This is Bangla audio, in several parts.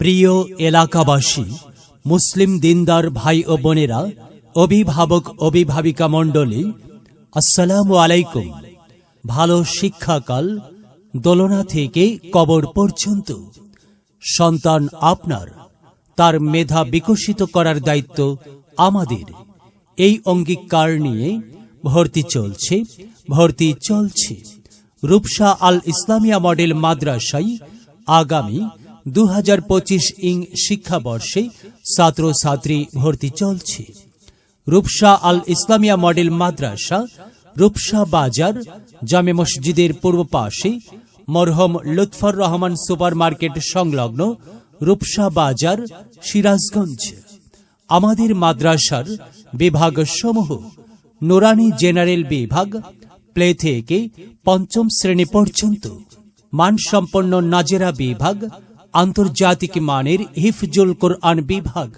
প্রিয় এলাকাবাসী, মুসলিম দিনদার ভাই ও বোনেরা, অভিভাবক, অভিভাবিকা মণ্ডলী, আসসালামু আলাইকুম। ভালো শিক্ষাকাল দোলনা থেকে কবর পর্যন্ত। সন্তান আপনার, তার মেধা বিকশিত করার দায়িত্ব আমাদের। এই অঙ্গীকার নিয়ে ভর্তি চলছে ভর্তি চলছে। রূপসা আল ইসলামিয়া মডেল মাদ্রাসায় আগামী দু হাজার পঁচিশ ইং শিক্ষাবর্ষে ছাত্রছাত্রী ভর্তি চলছে। রূপসা আল ইসলামিয়া মডেল মাদ্রাসা, রূপসা বাজার, জামে মসজিদের পূর্ব পাশে, মরহম লুৎফর রহমান সুপার মার্কেট সংলগ্ন রূপসা বাজার, সিরাজগঞ্জ। আমাদের মাদ্রাসার বিভাগ সমূহ নোরানি জেনারেল বিভাগ, প্লে থেকে পঞ্চম শ্রেণি পর্যন্ত। মানসম্পন্ন নাজেরা বিভাগ আন্তর্জাতিক মানের হিফজুল কোরআন বিভাগ,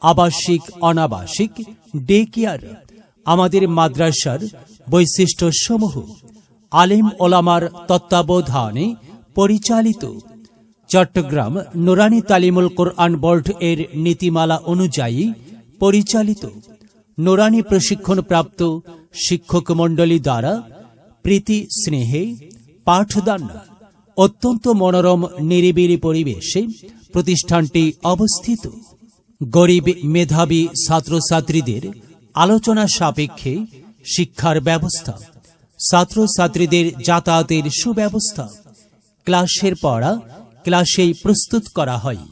আবাসিক, অনাবাসিক ডে কেয়ার আমাদের মাদ্রাসার বৈশিষ্ট্য সমূহ আলিম ওলামার তত্ত্বাবধানে পরিচালিত। চট্টগ্রাম নুরানি তালিমুল কোরআন বোর্ড এর নীতিমালা অনুযায়ী পরিচালিত। নুরানি প্রশিক্ষণপ্রাপ্ত শিক্ষক মণ্ডলী দ্বারা প্রীতি স্নেহে পাঠদান। অত্যন্ত মনোরম, নিরিবিলি পরিবেশে প্রতিষ্ঠানটি অবস্থিত। গরিব মেধাবী ছাত্রছাত্রীদের আলোচনা সাপেক্ষে শিক্ষার ব্যবস্থা, ছাত্রছাত্রীদের যাতায়াতের সুব্যবস্থা। ক্লাসের পড়া ক্লাসেই প্রস্তুত করা হয়।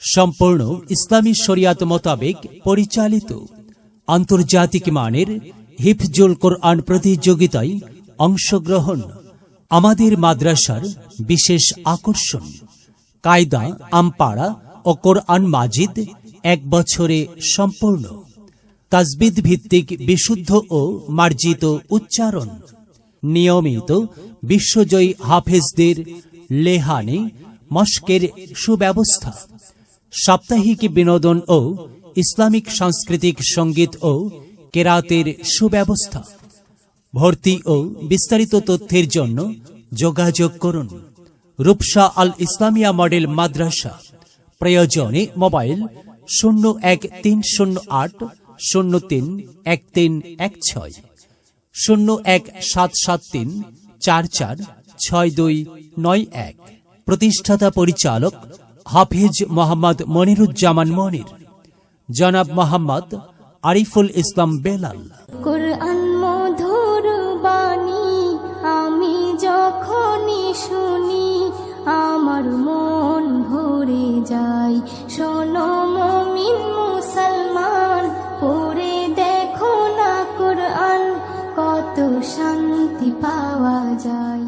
সম্পূর্ণ ইসলামী শরিয়াত মোতাবেক পরিচালিত। আন্তর্জাতিক মানের হিফজুল কোরআন প্রতিযোগিতায় অংশগ্রহণ। আমাদের মাদ্রাসার বিশেষ আকর্ষণ, কায়দা, আমপাড়া ও কোরআন মাজিদ এক বছরে সম্পূর্ণ। তাজবিদ ভিত্তিক বিশুদ্ধ ও মার্জিত উচ্চারণ। নিয়মিত বিশ্বজয়ী হাফেজদের লেহানে মস্কের সুব্যবস্থা, সাপ্তাহিক বিনোদন ও ইসলামিক সাংস্কৃতিক সংগীত ও কেরাতের সুব্যবস্থা। ভর্তি ও বিস্তারিত তথ্যের জন্য যোগাযোগ করুন। রূপসা আল ইসলামিয়া মডেল মাদ্রাসা। প্রয়োজনে মোবাইল শূন্য এক তিন শূন্য আট শূন্য তিন এক তিন এক ছয়। শূন্য এক সাত সাত তিন চার চার ছয় দুই নয় এক। প্রতিষ্ঠাতা পরিচালক হাফিজ মোহাম্মদ মনিরুজ্জামান মনির। জনাব মোহাম্মদ আরিফুল ইসলাম বেলাল। যায় শোনো মমিন মুসলমান পড়ে দেখো না কোরআন কত শান্তি পাওয়া যায়।